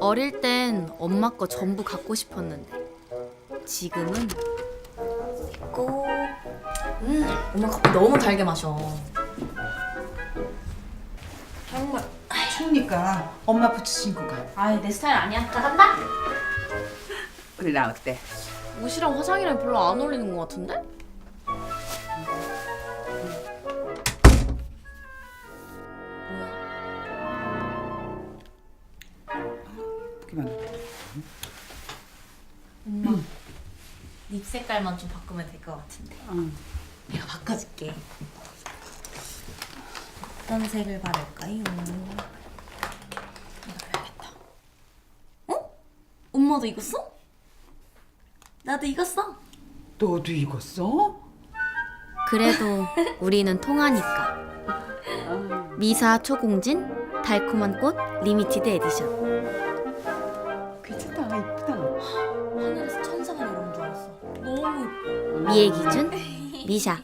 어릴 땐 엄마 거 전부 갖고 싶었는데 지금은 고. 음, 엄마 커피 너무 달게 마셔. 정말. 추우니까 엄마 부츠 신고 가. 아이 내 스타일 아니야. 나 간다. 우리 나 어때? 옷이랑 화장이랑 별로 안 어울리는 것 같은데? 해. 엄마. 립 색깔만 좀 바꾸면 될 것 같은데. 응. 내가 바꿔줄게. 어떤 색을 바를까요? 이거 해야겠다. 어? 엄마도 이거 써? 나도 이거 써. 너도 이거 써? 그래도 우리는 통하니까 미사 초공진 달콤한 꽃 리미티드 에디션 다, 이쁘다. 하늘에서 천사가 내려온 줄 알았어. 너무 미의 기준 미샤